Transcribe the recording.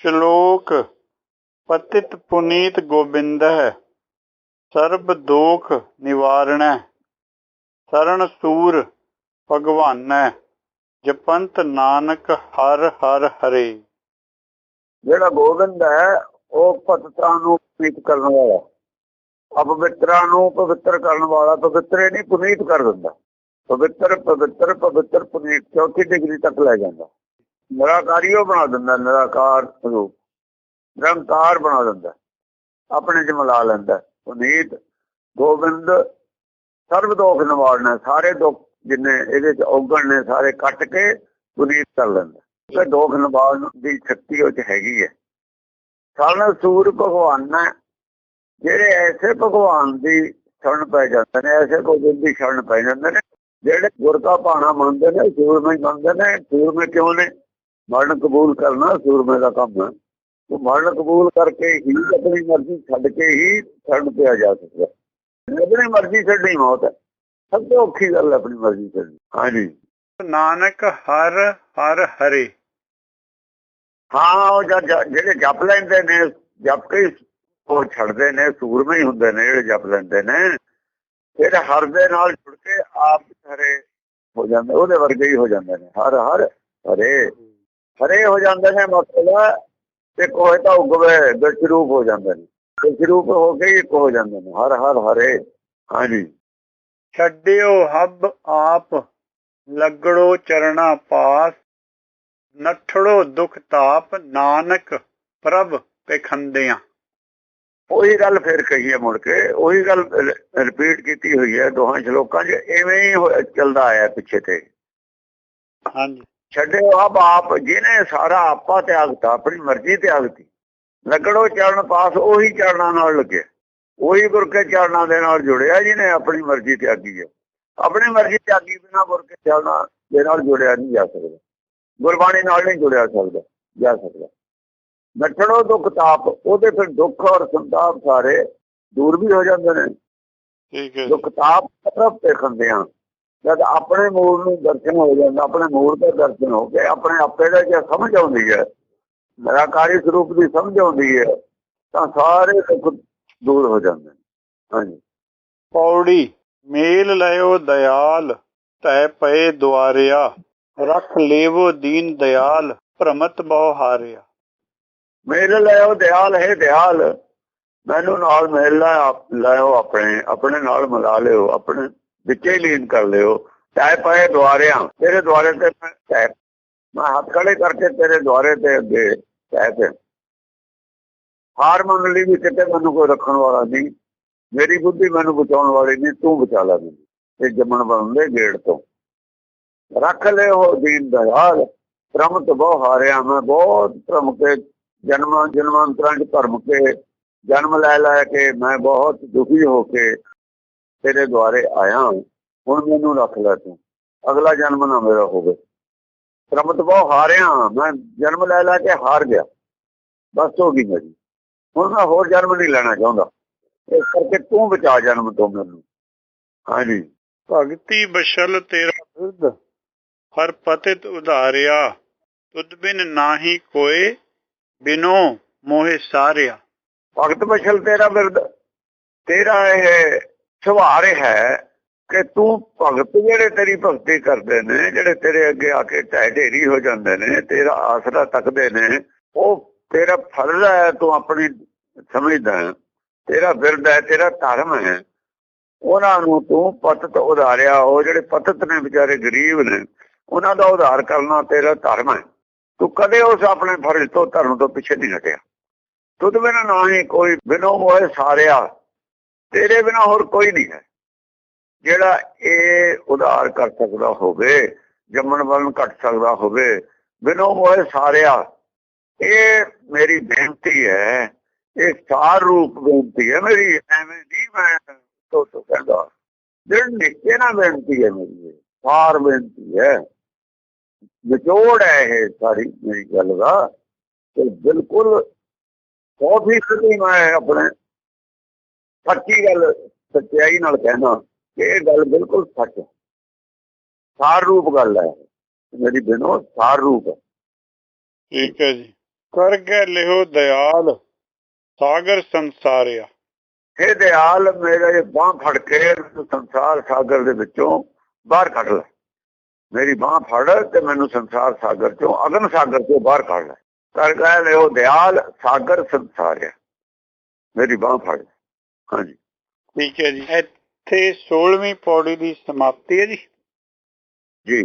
ਸ਼ਲੋਕ, ਪਤਿਤ ਪੁਨੀਤ ਗੋਬਿੰਦः ਸਰਬ ਦੋਖ ਨਿਵਾਰਣੈ ਸਰਣ ਸੂਰ ਭਗਵਾਨੈ, ਜਪੰਤ ਨਾਨਕ ਹਰ ਹਰ ਹਰੇ। ਜਿਹੜਾ ਗੋਬਿੰਦ ਹੈ, ਉਹ ਪਤਿਤਾਂ ਨੂੰ ਪਵਿੱਤ ਕਰਨ ਵਾਲਾ ਅਪਵਿੱਤਰਾਂ ਨੂੰ ਪਵਿੱਤਰ ਕਰਨ ਵਾਲਾ, ਪਵਿੱਤਰੇ ਨਹੀਂ, ਪੁਨੀਤ ਕਰ ਦਿੰਦਾ। ਪਵਿੱਤਰ ਪਵਿੱਤਰ ਪਵਿੱਤਰ, ਪੁਨੀਤ ਚੌਥੀ ਡਿਗਰੀ ਤੱਕ ਲੈ ਜਾਂਦਾ। ਨਿਰਾਕਾਰੀ ਉਹ ਬਣਾ ਦਿੰਦਾ, ਨਿਰਾਕਾਰ ਰੂਪ। ਨਿਰੰਕਾਰ ਬਣਾ ਦਿੰਦਾ। ਆਪਣੇ ਚ ਮਿਲਾ ਲੈਂਦਾ। ਪੁਨੀਤ, ਗੋਬਿੰਦ, ਸਰਬ ਦੋਖ ਨਿਵਾਰਨਾ, ਸਾਰੇ ਦੁੱਖ ਜਿੰਨੇ ਇਹਦੇ ਚ ਔਗਣ ਨੇ, ਸਾਰੇ ਕੱਟ ਕੇ ਪੁਨੀਤ ਕਰ ਲੈਂਦਾ। ਤੇ ਦੋਖ ਨਿਵਾਰਨ ਦੀ ਸ਼ਕਤੀ ਉਹ ਚ ਹੈਗੀ ਹੈ। ਸਰਨ ਸੂਰ ਭਗਵਾਨ ਨੇ, ਜਿਹੜੇ ਐਸੇ ਭਗਵਾਨ ਦੀ ਸ਼ਰਨ ਪੈ ਜਾਂਦੇ ਨੇ, ਐਸੇ ਗੋਬਿੰਦ ਦੀ ਸ਼ਰਨ ਪੈ ਜਾਂਦੇ ਨੇ, ਜਿਹੜੇ ਗੁਰ ਦਾ ਬਾਣਾ ਮੰਨਦੇ ਨੇ ਸੂਰਮੇ ਮੰਨਦੇ ਨੇ ਸੂਰਮੇ ਕਿਉਂ ਨੇ? ਮਰਨ ਕਬੂਲ ਕਰਨਾ ਸੂਰਮੇ ਦਾ ਕੰਮ ਹੈ। ਉਹ ਮਰਨ ਕਬੂਲ ਕਰਕੇ ਹੀ ਆਪਣੀ ਮਰਜ਼ੀ ਛੱਡ ਕੇ ਹੀ ਸ਼ਰਨ ਤੇ ਆ ਜਾ ਸਕਦਾ ਆਪਣੀ ਮਰਜ਼ੀ ਛੱਡਣੀ ਮੌਤ ਹੈ। ਸਭ ਤੋਂ ਔਖੀ ਗੱਲ ਆਪਣੀ ਮਰਜ਼ੀ ਛੱਡਣੀ ਹਾਂਜੀ। ਨਾਨਕ ਹਰ ਹਰ ਹਰੇ। ਹਾਂ ਉਹ ਜਿਹੜੇ ਜਪ ਲੈਂਦੇ ਨੇ ਜਪ ਕੇ ਉਹ ਛੱਡਦੇ ਨੇ ਸੂਰਮੇ ਹੀ ਹੁੰਦੇ ਨੇ ਜਿਹੜੇ ਜਪ ਲੈਂਦੇ ਨੇ। ਫਿਰ ਹਰ ਦੇ ਨਾਲ ਜੁੜ ਕੇ ਆਪ ਹਰੇ ਹੋ ਜਾਂਦੇ ਉਹਦੇ ਵਰਗੇ ਹੀ ਹੋ ਜਾਂਦੇ ਨੇ। ਹਰ ਹਰ ਹਰੇ। ਹਰੇ ਹੋ ਜਾਂਦੇ ਨੇ ਮਤਲਬ ਤੇ ਕੋਏ ਤਾਂ ਉਗਵੇ ਬਿਰਛ ਰੂਪ ਹੋ ਜਾਂਦੇ ਨੇ। ਬਿਰਛ ਰੂਪ ਹੋ ਕੇ ਇੱਕ ਹੋ ਜਾਂਦੇ ਨੇ ਹਰ ਹਰ ਹਰੇ। ਹਾਂਜੀ। ਛੱਡਿਓ ਹੱਬ ਆਪ ਲੱਗੜੋ ਚਰਣਾ ਪਾਸ ਨਠੜੋ ਦੁਖ ਤਾਪ ਨਾਨਕ ਪ੍ਰਭ ਪਖੰਦਿਆਂ। ਉਹੀ ਗੱਲ ਫਿਰ ਕਹੀ ਹੈ ਮੁੜ ਕੇ ਉਹੀ ਗੱਲ ਰਿਪੀਟ ਕੀਤੀ ਹੋਈ ਹੈ ਦੋਹਾਂ ਸ਼ਲੋਕਾਂ 'ਚ ਐਵੇਂ ਹੋ- ਚੱਲਦਾ ਆਇਆ ਪਿੱਛੇ ਤੇ। ਹਾਂਜੀ। ਛੱਡਿਓ ਆਪ ਆਪ ਜਿਹਨੇ ਸਾਰਾ ਆਪਾ ਤਿਆਗਤਾ ਆਪਣੀ ਮਰਜ਼ੀ ਤਿਆਗਤੀ। ਲੱਗੜੋ ਚਰਨ ਪਾਸ ਉਹੀ ਚਰਨਾਂ ਨਾਲ ਲੱਗੇ। ਉਹੀ ਗੁਰ ਕੇ ਚਰਨਾਂ ਦੇ ਨਾਲ ਜੁੜਿਆ ਜਿਹਨੇ ਆਪਣੀ ਮਰਜ਼ੀ ਤਿਆਗੀ ਹੈ। ਆਪਣੀ ਮਰਜ਼ੀ ਤਿਆਗੀ ਬਿਨਾ ਗੁਰ ਕੇ ਚਰਨਾਂ ਦੇ ਨਾਲ ਜੁੜਿਆ ਨਹੀਂ ਜਾ ਸਕਦਾ। ਗੁਰਬਾਣੀ ਨਾਲ ਨਹੀਂ ਜੁੜਿਆ ਸਕਦਾ ਜਾ ਸਕਦਾ। ਨੱਠਣੋ ਦੁੱਖ ਤਾਪ ਉਹਦੇ ਫਿਰ ਦੁੱਖ ਔਰ ਸੰਤਾਪ ਸਾਰੇ ਦੂਰ ਵੀ ਹੋ ਜਾਂਦੇ ਨੇ। ਠੀਕ ਹੈ। ਦੁੱਖ ਤਾਪ ਤਰਫ ਤੇ ਖੰਦਿਆਂ ਜਦ ਆਪਣੇ ਮੂਲ ਨੂੰ ਦਰਸ਼ਨ ਹੋ ਜਾਂਦਾ ਆਪਣੇ ਮੂਲ ਦਾ ਦਰਸ਼ਨ ਹੋ ਕੇ ਆਪਣੇ ਆਪੇ ਦਾ ਜੇ ਸਮਝ ਆਉਂਦੀ ਹੈ ਨਿਰਾਕਾਰੀ ਸਰੂਪ ਦੀ ਸਮਝ ਆਉਂਦੀ ਹੈ ਤਾਂ ਸਾਰੇ ਦੁੱਖ ਦੂਰ ਹੋ ਜਾਂਦੇ ਹਾਂਜੀ। ਪੌੜੀ ਮੇਲ ਲਿਓ ਦਇਆਲ ਤੈ ਪਏ ਦੁਆਰਿਆ ਰੱਖ ਲੇਵੋ ਦੀਨ ਦਇਆਲ ਭ੍ਰਮਤ ਬਹੁ ਹਾਰਿਆ। ਮੇਰੇ ਲਿਓ ਦਿਆਲ ਹੈ ਦਿਆਲ ਮੈਨੂੰ ਨਾਲ ਮੇਲ ਲਾਇਓ ਆਪਣੇ ਆਪਣੇ ਨਾਲ ਮਿਲਾ ਲਿਓ ਆਪਣੇ ਵਿੱਚੇ ਹੀ ਲੀਨ ਕਰ ਲਿਓ। ਤੈ ਪਏ ਦੁਆਰਿਆਂ ਤੇਰੇ ਦੁਆਰੇ ਤੇ ਮੈਂ ਮੈਂ ਹੱਥ ਖੜੇ ਕਰਕੇ ਤੇਰੇ ਦੁਆਰੇ ਤੇ ਅੱਗੇ ਤੈ ਤੇ। ਹਾਰ ਮੰਨ ਲਈ ਵੀ ਕਿਤੇ ਮੈਨੂੰ ਕੋਈ ਰੱਖਣ ਵਾਲਾ ਨਹੀਂ। ਮੇਰੀ ਬੁੱਧੀ ਮੈਨੂੰ ਬਚਾਉਣ ਵਾਲੀ ਨਹੀਂ, ਤੂੰ ਬਚਾ ਲੈ ਮੈਨੂੰ। ਇਹ ਜੰਮਣ ਬਣਦੇ ਗੇੜ ਤੋਂ। ਰੱਖ ਲਿਓ ਦੀਨ ਦਇਆਲ। ਭ੍ਰਮ ਤੋਂ ਬਹੁ ਹਾਰਿਆ ਮੈਂ, ਬਹੁਤ ਭ੍ਰਮ ਕੇ ਜਨਮਾਂ ਜਨਮਾਂਤਰਾਂ ਚ ਭਰਮ ਕੇ, ਜਨਮ ਲੈ ਲੈ ਕੇ ਮੈਂ ਬਹੁਤ ਦੁਖੀ ਹੋ ਕੇ ਤੇਰੇ ਦੁਆਰੇ ਆਇਆ ਹੁਣ ਮੈਨੂੰ ਰੱਖ ਲੈ ਤੂੰ। ਅਗਲਾ ਜਨਮ ਨਾ ਮੇਰਾ ਹੋਵੇ। ਭ੍ਰਮ ਤੋਂ ਬਹੁ ਹਾਰਿਆ ਮੈਂ ਜਨਮ ਲੈ ਲੈ ਕੇ ਹਾਰ ਗਿਆ। ਬਸ ਹੋ ਗਈ ਮੇਰੀ। ਹੁਣ ਮੈਂ ਹੋਰ ਜਨਮ ਨਹੀਂ ਲੈਣਾ ਚਾਹੁੰਦਾ। ਇਸ ਕਰਕੇ ਤੂੰ ਬਚਾ ਜਨਮ ਤੋਂ ਮੈਨੂੰ। ਹਾਂਜੀ। ਭਗਤੀ ਬਸ਼ਲ ਤੇਰਾ ਬਿਰਧ ਹਰ ਪਤਿਤ ਉਧਾਰਿਆ। ਤੁਧ ਬਿਨ ਨਾਹੀ ਕੋਏ ਬਿਨੋ ਮੋਹਿ ਸਾਰਿਆ। ਭਗਤ ਬਸ਼ਲ ਤੇਰਾ ਬਿਰਦ ਤੇਰਾ ਇਹ ਸੁਭਾਅ ਹੈ ਕਿ ਤੂੰ ਭਗਤ ਜਿਹੜੇ ਤੇਰੀ ਭਗਤੀ ਕਰਦੇ ਨੇ, ਜਿਹੜੇ ਤੇਰੇ ਅੱਗੇ ਆ ਕੇ ਢਹਿ ਢੇਰੀ ਹੋ ਜਾਂਦੇ ਨੇ, ਤੇਰਾ ਆਸਰਾ ਤੱਕਦੇ ਨੇ, ਉਹ ਤੇਰਾ ਫਰਜ਼ ਹੈ, ਤੂੰ ਆਪਣੀ ਸਮਝਦਾ ਤੇਰਾ ਬਿਰਦ ਹੈ, ਤੇਰਾ ਧਰਮ ਹੈ। ਉਹਨਾਂ ਨੂੰ ਤੂੰ ਪਤਤ ਉਧਾਰਿਆ, ਉਹ ਜਿਹੜੇ ਪਤਤ ਨੇ ਵਿਚਾਰੇ ਗਰੀਬ ਨੇ, ਉਹਨਾਂ ਦਾ ਉਧਾਰ ਕਰਨਾ ਤੇਰਾ ਧਰਮ ਹੈ। ਤੂੰ ਕਦੇ ਉਸ ਆਪਣੇ ਫਰਜ਼ ਤੋਂ, ਧਰਮ ਤੋਂ ਪਿੱਛੇ ਨਹੀਂ ਹਟਿਆ। ਤੁਧ ਬਿਨਾ ਹੀ ਕੋਈ ਬਿਨੋ ਹੋਏ ਸਾਰਿਆ। ਤੇਰੇ ਬਿਨਾ ਹੋਰ ਕੋਈ ਨਹੀਂ ਹੈ। ਜਿਹੜਾ ਇਹ ਉਧਾਰ ਕਰ ਸਕਦਾ ਹੋਵੇ, ਜੰਮਣ ਵਾਲਨ ਘਟ ਸਕਦਾ ਹੋਵੇ, ਬਿਨੋ ਹੋਏ ਸਾਰਿਆ, ਇਹ ਮੇਰੀ ਬੇਨਤੀ ਹੈ, ਇਹ ਸਾਰ ਰੂਪ ਬੇਨਤੀ ਹੈ ਮੇਰੀ, ਐਵੇਂ ਨਹੀਂ ਮੈਂ ਤੋ ਤੋ ਕਹਿੰਦਾ। ਦਿਲ ਨਿੱਕੇ ਨਾ ਬੇਨਤੀ ਹੈ ਮੇਰੀ ਸਾਰ ਬੇਨਤੀ ਹੈ। ਵਿਚੋੜ ਹੈ ਇਹ ਸਾਰੀ ਮੇਰੀ ਗੱਲ ਦਾ, ਤੇ ਬਿਲਕੁਲ ਸੌ ਫੀਸਦੀ ਮੈਂ ਆਪਣੇ ਸੱਚੀ ਗੱਲ ਸੱਚਾਈ ਨਾਲ ਕਹਿਣਾ ਕਿ ਇਹ ਗੱਲ ਬਿਲਕੁਲ ਸੱਚ ਹੈ। ਸਾਰ ਰੂਪ ਗੱਲ ਹੈ। ਮੇਰੀ ਬਿਨੋ ਸਾਰ ਰੂਪ ਹੈ। ਠੀਕ ਹੈ ਜੀ। ਕਰ ਗਏ ਲਿਓ ਦਇਆਲ ਸਾਗਰ ਸੰਸਾਰਿਆ। हे ਦਿਆਲ ਮੇਰੇ ਬਾਹ ਫੜ ਕੇ ਸੰਸਾਰ ਸਾਗਰ ਦੇ ਵਿੱਚੋਂ ਬਾਹਰ ਕੱਢ ਲੈ। ਮੇਰੀ ਬਾਹ ਫੜ ਤੇ ਮੈਨੂੰ ਸੰਸਾਰ ਸਾਗਰ ਚੋਂ ਅਗਨ ਸਾਗਰ ਚੋਂ ਬਾਹਰ ਕੱਢ ਲੈ। ਕਰ ਗਏ ਲਿਓ ਦਿਆਲ ਸਾਗਰ ਸੰਸਾਰਿਆ। ਮੇਰੀ ਬਾਹ ਫੜ। ਹਾਂਜੀ। ਠੀਕ ਹੈ ਜੀ। ਇੱਥੇ 16ਵੀਂ ਪੌੜੀ ਦੀ ਸਮਾਪਤੀ ਹੈ ਜੀ। ਜੀ।